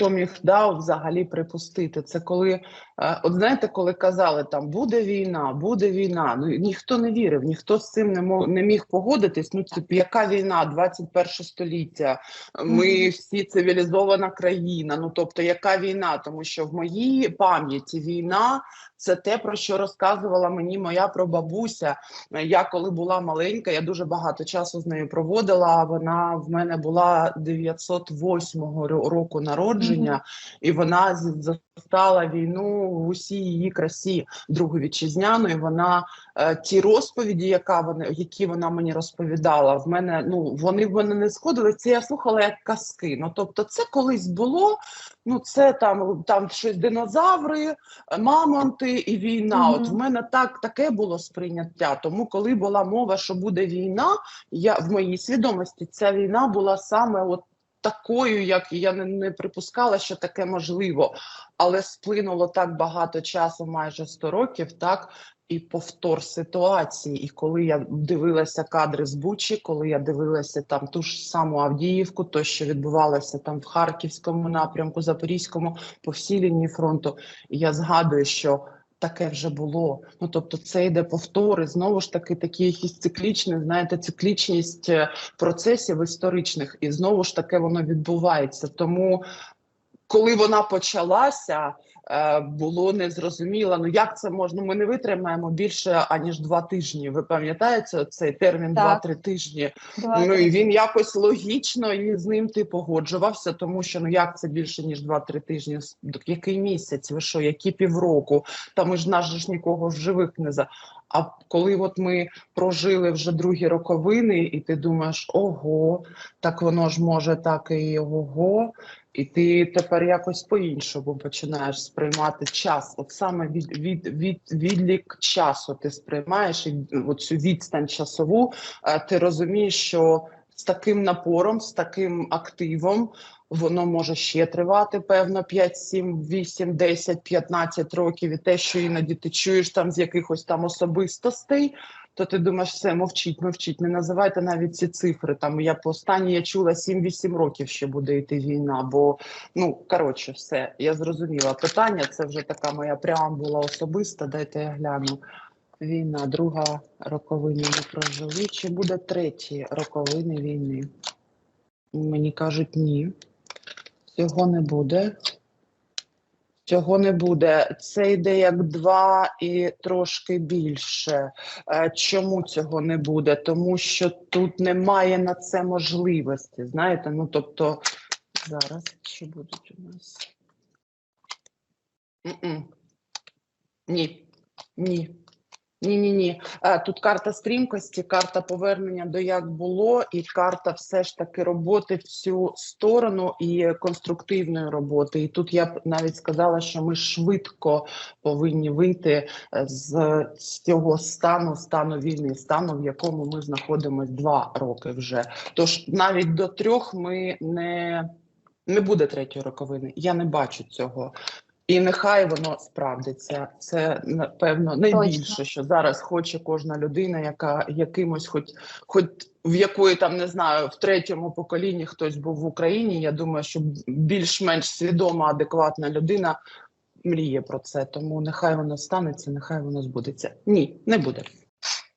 хто міг да, взагалі припустити. Це коли, от знаєте, коли казали, там буде війна, буде війна. Ну ніхто не вірив, ніхто з цим не мог не міг погодитись. Ну це яка війна? 21 століття. Ми всі цивілізована країна. Ну тобто, яка війна? Тому що в моїй пам'яті війна це те, про що розказувала мені моя прабабуся. Я коли була маленька, я дуже багато часу з нею проводила. Вона в мене була 908 ро- року народження, і вона застала війну в усій її красі Другу вітчизняну. І вона е, ті розповіді, яка вона які вона мені розповідала, в мене ну вони в мене не сходили. Це я слухала як казки. Ну тобто, це колись було. Ну, це там там щось динозаври, мамонти і війна. От в мене так таке було сприйняття. Тому, коли була мова, що буде війна, я в моїй свідомості ця війна була саме от такою, як я не, не припускала, що таке можливо. Але сплинуло так багато часу, майже 100 років, так. І повтор ситуації. І коли я дивилася кадри з Бучі, коли я дивилася там ту ж саму Авдіївку, то що відбувалося там в Харківському напрямку, Запорізькому, по всій лінії фронту, я згадую, що таке вже було. Ну тобто, це йде повтори. Знову ж таки, такі якісь циклічні, знаєте, циклічність е, процесів історичних, і знову ж таке воно відбувається. Тому, коли вона почалася. Е, Було незрозуміло, ну як це можна? Ми не витримаємо більше аніж два тижні. Ви пам'ятаєте цей термін два-три тижні? Давайте. Ну і він якось логічно і з ним ти погоджувався, тому що ну як це більше ніж 2-3 тижні? Який місяць? Ви що, які півроку? Та ми ж нас ж нікого в живих не за. А коли от ми прожили вже другі роковини, і ти думаєш, ого, так воно ж може так і ого. І ти тепер якось по-іншому починаєш сприймати час. От саме від, від, від відлік часу ти сприймаєш і цю відстань часову, е, ти розумієш, що з таким напором, з таким активом воно може ще тривати, певно, 5, 7, 8, 10, 15 років. І те, що іноді ти чуєш там з якихось там особистостей, то ти думаєш, все, мовчіть, мовчіть, не називайте навіть ці цифри. Там я по останній я чула 7-8 років ще буде йти війна. Бо ну коротше, все, я зрозуміла питання. Це вже така моя преамбула особиста. Дайте я гляну. Війна, друга роковина ми прожили. Чи буде треті роковини війни? Мені кажуть, ні. Цього не буде. Цього не буде. Це йде як два і трошки більше. Е, Чому цього не буде? Тому що тут немає на це можливості. Знаєте, ну тобто зараз що будуть у нас? Ні, ні. Ні, ні, ні. Тут карта стрімкості, карта повернення до як було, і карта все ж таки роботи в цю сторону і конструктивної роботи. І тут я б навіть сказала, що ми швидко повинні вийти е, з цього стану, стану війни, стану, в якому ми знаходимося два роки вже. Тож навіть до трьох ми не, не буде третьої роковини. Я не бачу цього. І нехай воно справдиться. Це напевно найбільше, що зараз хоче кожна людина, яка якимось, хоч хоч в якої там не знаю, в третьому поколінні хтось був в Україні. Я думаю, що більш-менш свідома, адекватна людина мріє про це. Тому нехай воно станеться, нехай воно збудеться. Ні, не буде.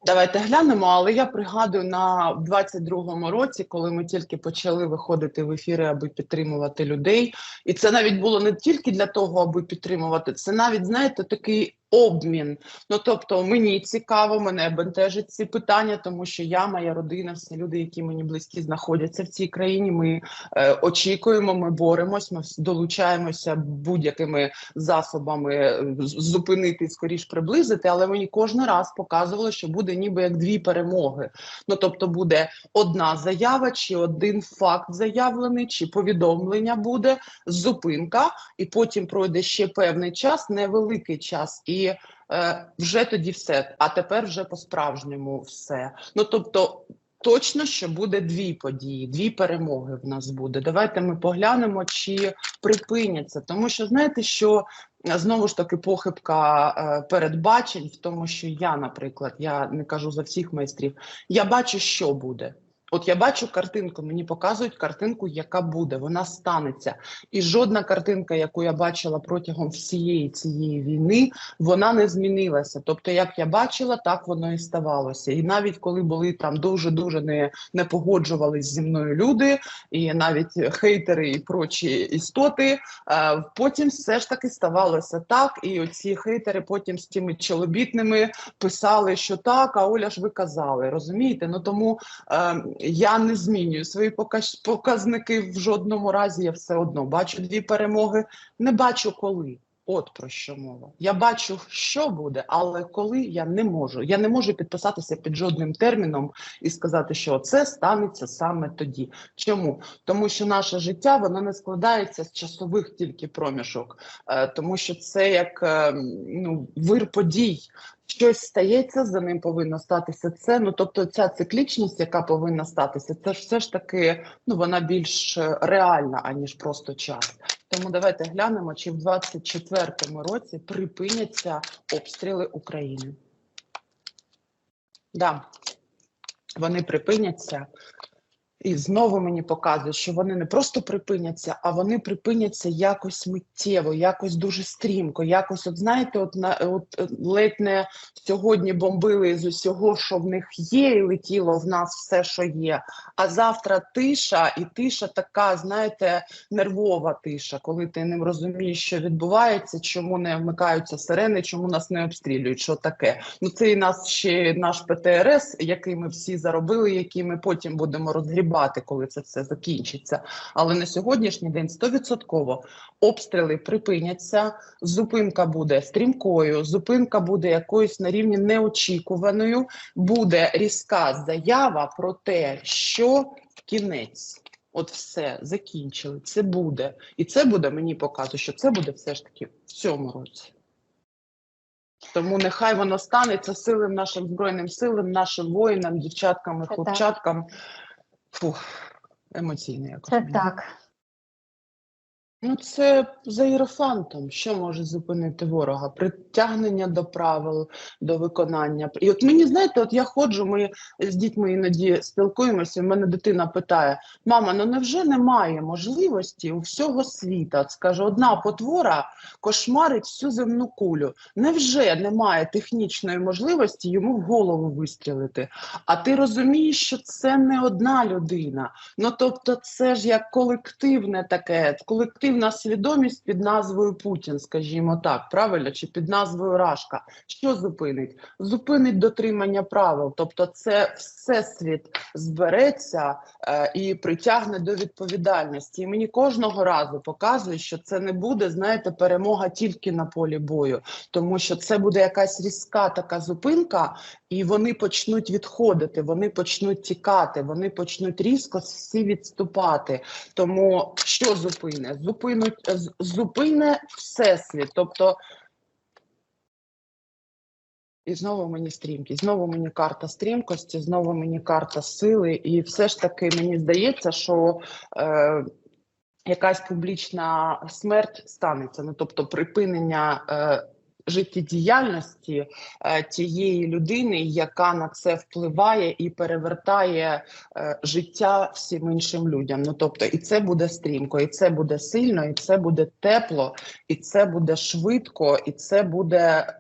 Давайте глянемо, але я пригадую на 22-му році, коли ми тільки почали виходити в ефіри, аби підтримувати людей, і це навіть було не тільки для того, аби підтримувати, це навіть знаєте такий обмін. Ну тобто, мені цікаво, мене бентежить ці питання, тому що я, моя родина, всі люди, які мені близькі, знаходяться в цій країні. Ми е, очікуємо, ми боремось, ми долучаємося будь-якими засобами е, зупинити, скоріш приблизити. Але мені кожен раз показували, що буде ніби як дві перемоги. Ну тобто, буде одна заява, чи один факт заявлений, чи повідомлення буде зупинка, і потім пройде ще певний час, невеликий час і. Е, вже тоді все, а тепер вже по-справжньому все. Ну тобто, точно що буде дві події, дві перемоги в нас буде. Давайте ми поглянемо, чи припиняться. Тому що знаєте, що знову ж таки похибка е, передбачень в тому, що я, наприклад, я не кажу за всіх майстрів, я бачу, що буде. От я бачу картинку, мені показують картинку, яка буде, вона станеться. І жодна картинка, яку я бачила протягом всієї цієї війни, вона не змінилася. Тобто, як я бачила, так воно і ставалося. І навіть коли були там дуже дуже не, не погоджувались зі мною люди, і навіть хейтери і прочі істоти, е, потім все ж таки ставалося так. І оці хейтери потім з тими чолобітними писали, що так, а Оля ж ви казали, розумієте? Ну тому. Я не змінюю свої показники в жодному разі. Я все одно бачу дві перемоги. Не бачу коли. От про що мова. Я бачу, що буде, але коли я не можу. Я не можу підписатися під жодним терміном і сказати, що це станеться саме тоді. Чому? Тому що наше життя воно не складається з часових тільки проміжок, е, тому що це як е, ну, вир подій. Щось стається, за ним повинно статися це. Ну тобто, ця циклічність, яка повинна статися, це ж все ж таки ну вона більш е, реальна аніж просто час. Тому давайте глянемо, чи в 24-му році припиняться обстріли України. Да, вони припиняться. І знову мені показують, що вони не просто припиняться, а вони припиняться якось миттєво, якось дуже стрімко. Якось, от знаєте, от на от е, ледь не сьогодні бомбили з усього, що в них є, і летіло в нас все, що є. А завтра тиша, і тиша така, знаєте, нервова тиша, коли ти не розумієш, що відбувається, чому не вмикаються сирени, чому нас не обстрілюють. Що таке? Ну це і нас ще наш ПТРС, який ми всі заробили, який ми потім будемо розгрібати, коли це все закінчиться. Але на сьогоднішній день 100% обстріли припиняться. Зупинка буде стрімкою, зупинка буде якоюсь на рівні неочікуваною. Буде різка заява про те, що кінець. От все закінчили. Це буде, і це буде мені показує, що це буде все ж таки в цьому році. Тому нехай воно станеться силам нашим збройним силам, нашим воїнам, дівчаткам і хлопчаткам. Фух, емоційно якось. Це мені. так. Ну, це за іерофантом. Що може зупинити ворога? Притягнення до правил, до виконання. І от мені знаєте, от я ходжу, ми з дітьми іноді спілкуємося. і в мене дитина питає: мама, ну невже немає можливості у всього світа? Скаже, одна потвора кошмарить всю земну кулю. Невже немає технічної можливості йому в голову вистрілити? А ти розумієш, що це не одна людина. Ну тобто, це ж як колективне таке, колективна свідомість під назвою Путін, скажімо так, правильно, чи під назвою Рашка. Що зупинить? Зупинить дотримання правил. Тобто, це всесвіт збереться е, і притягне до відповідальності. І мені кожного разу показує, що це не буде, знаєте, перемога тільки на полі бою, тому що це буде якась різка така зупинка, і вони почнуть відходити, вони почнуть тікати, вони почнуть різко всі відступати. Тому що зупине? Зупинуть з- зупине всесвіт. Тобто. І знову мені стрімкість, знову мені карта стрімкості, знову мені карта сили. І все ж таки мені здається, що е, якась публічна смерть станеться. Ну тобто припинення е, життєдіяльності е, тієї людини, яка на це впливає і перевертає е, життя всім іншим людям. Ну тобто, і це буде стрімко, і це буде сильно, і це буде тепло, і це буде швидко, і це буде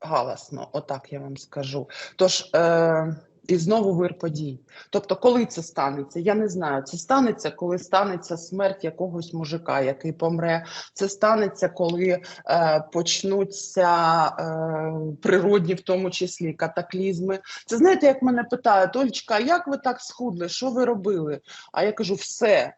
галасно. Отак я вам скажу. Тож. е, і знову вир подій. Тобто, коли це станеться, я не знаю. Це станеться, коли станеться смерть якогось мужика, який помре. Це станеться, коли е, почнуться е, природні, в тому числі катаклізми. Це знаєте, як мене питають, Олечка, як ви так схудли? Що ви робили? А я кажу, все.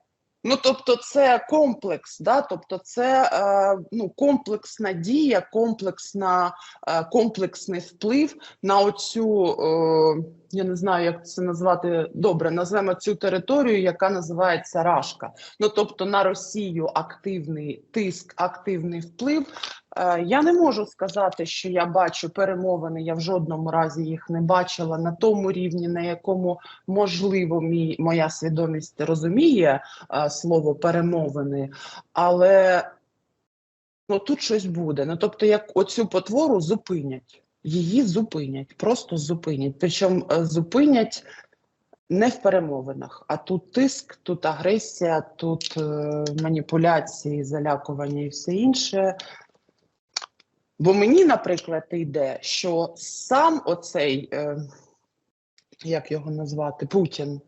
Ну, тобто, це комплекс, да? тобто, це е, ну, комплексна дія, комплексна, е, комплексний вплив на оцю, е, я не знаю, як це назвати добре, назвемо цю територію, яка називається Рашка. Ну, тобто на Росію активний тиск, активний вплив. Е, Я не можу сказати, що я бачу перемовини. Я в жодному разі їх не бачила на тому рівні, на якому можливо мій моя свідомість розуміє е, слово перемовини, але ну тут щось буде. Ну тобто, як оцю потвору зупинять, її зупинять, просто зупинять. Причому е, зупинять не в перемовинах, а тут тиск, тут агресія, тут е, маніпуляції, залякування і все інше. Бо мені, наприклад, йде, що сам оцей, е, як його назвати, Путін,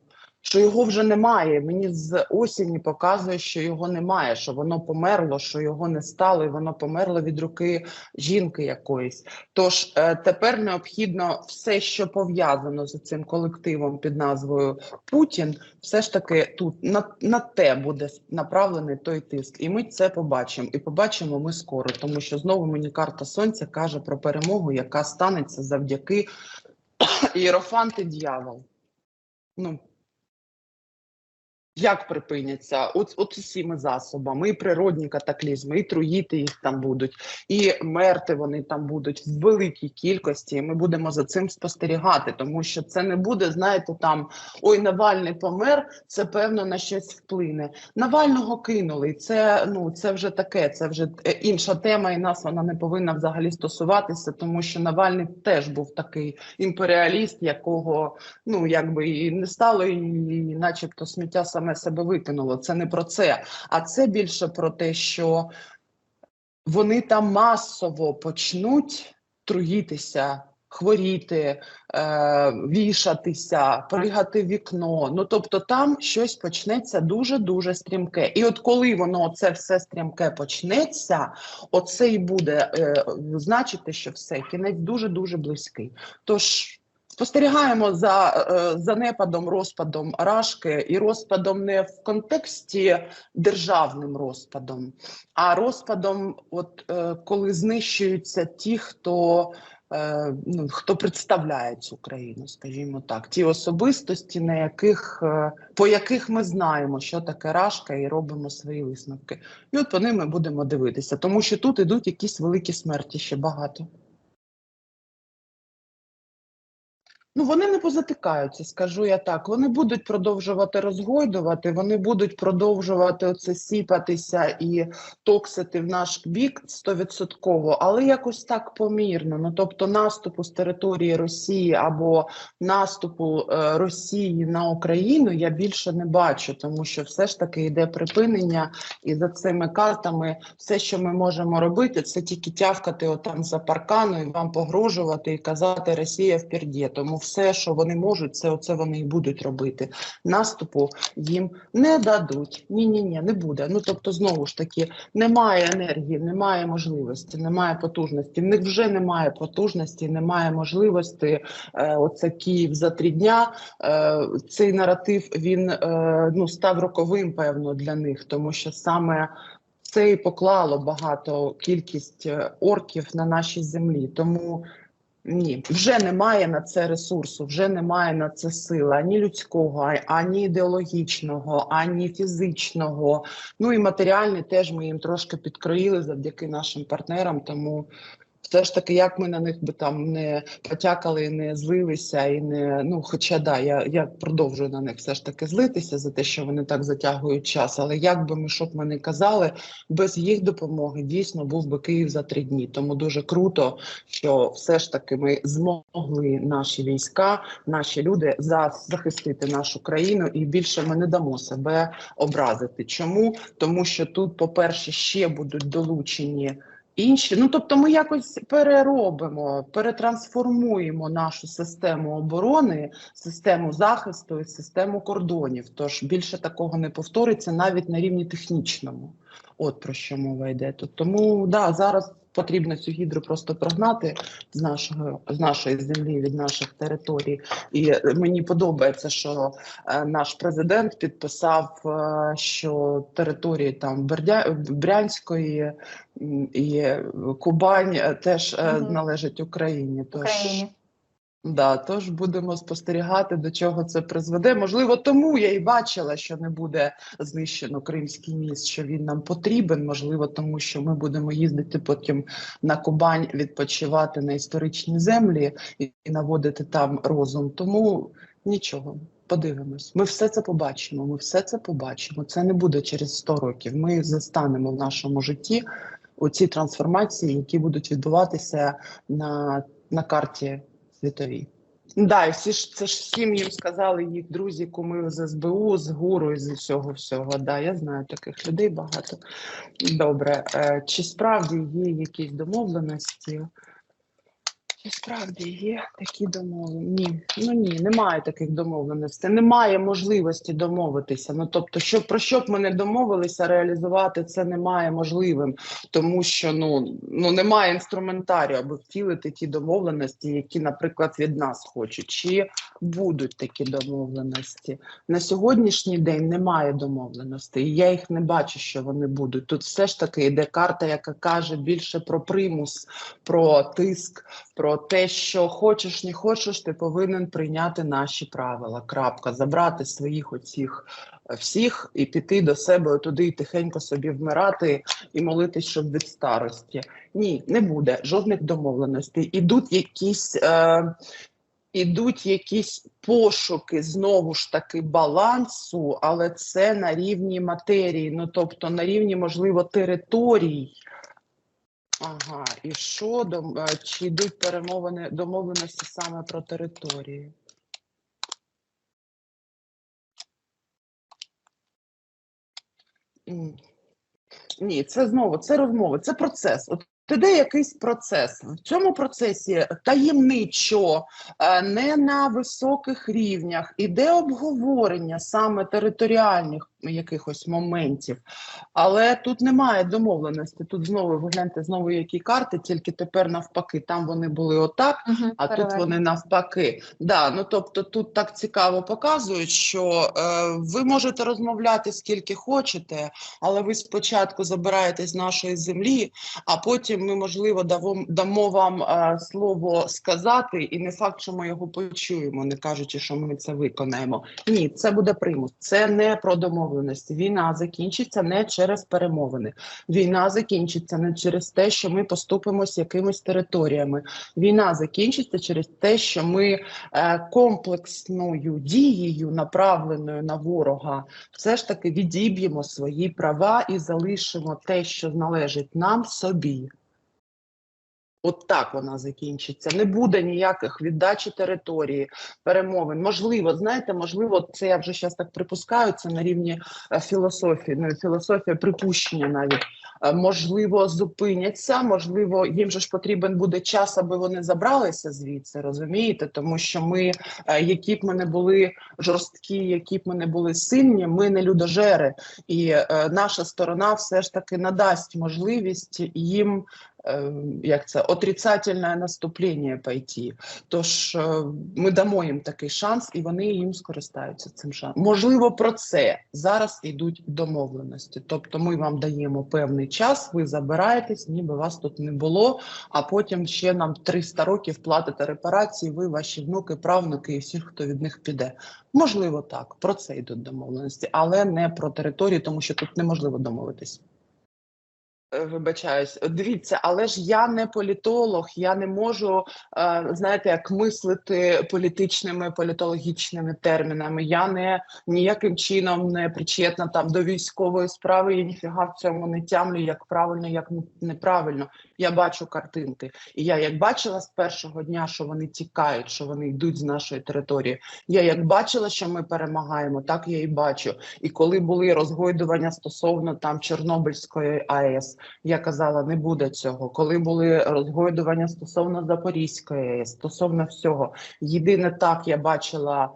що його вже немає. Мені з осені показує, що його немає, що воно померло, що його не стало, і воно померло від руки жінки якоїсь. Тож е, тепер необхідно все, що пов'язано з цим колективом під назвою Путін, все ж таки тут на, на те буде направлений той тиск. І ми це побачимо. І побачимо ми скоро, тому що знову мені карта сонця каже про перемогу, яка станеться завдяки Єрофанти дьявол. Ну, як припиняться от, от усіми засобами, і природні катаклізми, і труїти їх там будуть, і мерти вони там будуть в великій кількості. і Ми будемо за цим спостерігати, тому що це не буде, знаєте, там ой, Навальний помер, це певно на щось вплине. Навального кинули, це ну це вже таке, це вже е, інша тема, і нас вона не повинна взагалі стосуватися, тому що Навальний теж був такий імперіаліст, якого ну якби і не стало, і, і начебто сміття саме себе викинуло. Це не про це, а це більше про те, що вони там масово почнуть труїтися. Хворіти, е, вішатися, пригати вікно. Ну тобто там щось почнеться дуже дуже стрімке. І от коли воно це все стрімке почнеться, оце і буде е, значити, що все кінець дуже дуже близький. Тож Спостерігаємо за е, занепадом, розпадом рашки і розпадом не в контексті державним розпадом, а розпадом, от е, коли знищуються ті, хто е, ну, хто представляє цю країну, скажімо так, ті особистості, на яких по яких ми знаємо, що таке рашка, і робимо свої висновки. І от по ним ми будемо дивитися, тому що тут ідуть якісь великі смерті ще багато. Ну, вони не позатикаються, скажу я так. Вони будуть продовжувати розгойдувати, вони будуть продовжувати оце сіпатися і токсити в наш бік стовідсотково, але якось так помірно. Ну тобто, наступу з території Росії або наступу е, Росії на Україну я більше не бачу, тому що все ж таки йде припинення, і за цими картами все, що ми можемо робити, це тільки тявкати отам за паркану і вам погрожувати і казати Росія вперді. Тому все, що вони можуть, це оце вони і будуть робити. Наступу їм не дадуть. Ні, ні, ні, не буде. Ну тобто, знову ж таки, немає енергії, немає можливості, немає потужності. В них вже немає потужності, немає можливості. Е, оце Київ за три дня. Е, цей наратив він е, ну став роковим, певно, для них, тому що саме. Це і поклало багато кількість е, орків на нашій землі, тому ні, вже немає на це ресурсу, вже немає на це сили ані людського, ані ідеологічного, ані фізичного. Ну і матеріальний теж ми їм трошки підкроїли завдяки нашим партнерам. Тому все ж таки, як ми на них би там не потякали, не злилися, і не ну, хоча да, я я продовжую на них все ж таки злитися за те, що вони так затягують час. Але як би ми щоб ми не казали, без їх допомоги дійсно був би Київ за три дні. Тому дуже круто, що все ж таки ми змогли наші війська, наші люди захистити нашу країну, і більше ми не дамо себе образити. Чому тому, що тут, по перше, ще будуть долучені інші. Ну тобто, ми якось переробимо, перетрансформуємо нашу систему оборони, систему захисту і систему кордонів. Тож більше такого не повториться навіть на рівні технічному. От про що мова йде тут. Тому да, зараз потрібно цю гідру просто прогнати з нашого з нашої землі від наших територій. І мені подобається, що е, наш президент підписав, е, що території там Бердя Брянської і Кубань е, теж угу. належать Україні. Тож Україні. Да, тож будемо спостерігати, до чого це призведе. Можливо, тому я і бачила, що не буде знищено Кримський міст, що він нам потрібен. Можливо, тому що ми будемо їздити потім на Кубань, відпочивати на історичні землі і наводити там розум. Тому нічого, подивимось. Ми все це побачимо. Ми все це побачимо. Це не буде через 100 років. Ми застанемо в нашому житті оці трансформації, які будуть відбуватися на, на карті світовій. Да, всі ж це ж всім їм сказали їх друзі, куми з СБУ, з ГУРу і з усього всього. Да, я знаю таких людей багато. Добре, е, чи справді є якісь домовленості? Чи справді є такі домовленості? Ні, ну ні, немає таких домовленостей. Немає можливості домовитися. Ну тобто, що про що б ми не домовилися, реалізувати це немає можливим, тому що ну, ну немає інструментарію, аби втілити ті домовленості, які, наприклад, від нас хочуть. Чи будуть такі домовленості? На сьогоднішній день немає домовленостей. і Я їх не бачу, що вони будуть. Тут все ж таки йде карта, яка каже більше про примус, про тиск, про те, що хочеш, не хочеш, ти повинен прийняти наші правила. Крапка, забрати своїх оцих е, всіх і піти до себе туди і тихенько собі вмирати і молитись, щоб від старості. Ні, не буде жодних домовленостей. Ідуть якісь. Е, Ідуть якісь пошуки знову ж таки балансу, але це на рівні матерії, ну тобто на рівні, можливо, територій. Ага, і що дом- е, чи йдуть перемовини домовленості саме про території? Ні, це знову це розмови, це процес. От іде якийсь процес. В цьому процесі таємничо, е, не на високих рівнях, іде обговорення саме територіальних якихось моментів, але тут немає домовленості. Тут знову ви гляньте знову які карти, тільки тепер навпаки. Там вони були отак, Мгм, а тут вони навпаки. Да, ну тобто тут так цікаво показують, що е, ви можете розмовляти скільки хочете, але ви спочатку забираєте з нашої землі, а потім ми, можливо, давом, дамо вам е, слово сказати, і не факт, що ми його почуємо, не кажучи, що ми це виконаємо. Ні, це буде примус. Це не про домовленості. Війна закінчиться не через перемовини. Війна закінчиться не через те, що ми поступимось якимись територіями. Війна закінчиться через те, що ми е, комплексною дією, направленою на ворога, все ж таки відіб'ємо свої права і залишимо те, що належить нам собі. От так вона закінчиться. Не буде ніяких віддачі території, перемовин. Можливо, знаєте, можливо, це я вже зараз так припускаю. Це на рівні е, філософії, ну філософія припущення навіть. Е, Можливо, зупиняться, можливо, їм же ж потрібен буде час, аби вони забралися звідси, розумієте? Тому що ми, е, які б ми не були жорсткі, які б ми не були сильні, ми не людожери, і наша сторона все ж таки надасть можливість їм як це отрицательне наступлення пойти. Тож е, ми дамо їм такий шанс, і вони їм скористаються цим шансом. Можливо, про це зараз йдуть домовленості. Тобто, ми вам даємо певний час, ви забираєтесь, ніби вас тут не було. А потім ще нам 300 років платите репарації. Ви, ваші внуки, правнуки і всі, хто від них піде. Можливо, так про це йдуть домовленості, але не про територію, тому що тут неможливо домовитись. Е, Вибачаюсь, дивіться, але ж я не політолог, я не можу, е, знаєте, як мислити політичними політологічними термінами. Я не ніяким чином не причетна там до військової справи. Я ніфіга в цьому не тямлю, як правильно, як неправильно. Я бачу картинки, і я як бачила з першого дня, що вони тікають, що вони йдуть з нашої території. Я як бачила, що ми перемагаємо, так я і бачу. І коли були розгойдування стосовно там Чорнобильської АЕС, я казала, не буде цього. Коли були розгойдування стосовно Запорізької стосовно всього, єдине так я бачила.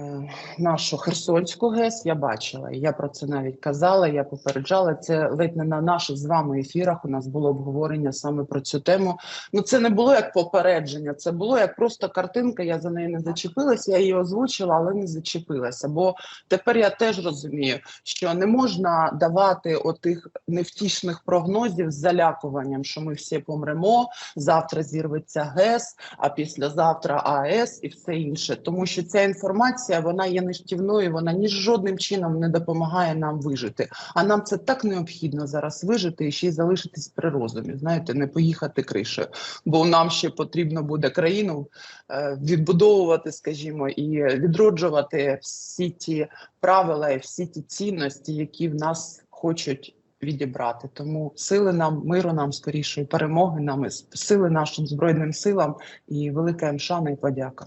Е, Нашу Херсонську ГЕС я бачила, і я про це навіть казала. Я попереджала це ледь не на наших з вами ефірах. У нас було обговорення саме про цю тему. Ну це не було як попередження, це було як просто картинка. Я за неї не зачепилася. Я її озвучила, але не зачепилася. Бо тепер я теж розумію, що не можна давати отих невтішних прогнозів з залякуванням, що ми всі помремо. Завтра зірветься ГЕС, а післязавтра АЕС і все інше. Тому що ця інформація вона є нищівною, вона ні жодним чином не допомагає нам вижити. А нам це так необхідно зараз вижити і ще й залишитись при розумі. Знаєте, не поїхати кришею. Бо нам ще потрібно буде країну е, відбудовувати, скажімо, і відроджувати всі ті правила і всі ті цінності, які в нас хочуть відібрати. Тому сили нам, миру нам скорішої перемоги нам, сили нашим збройним силам і велика їм шана і подяка.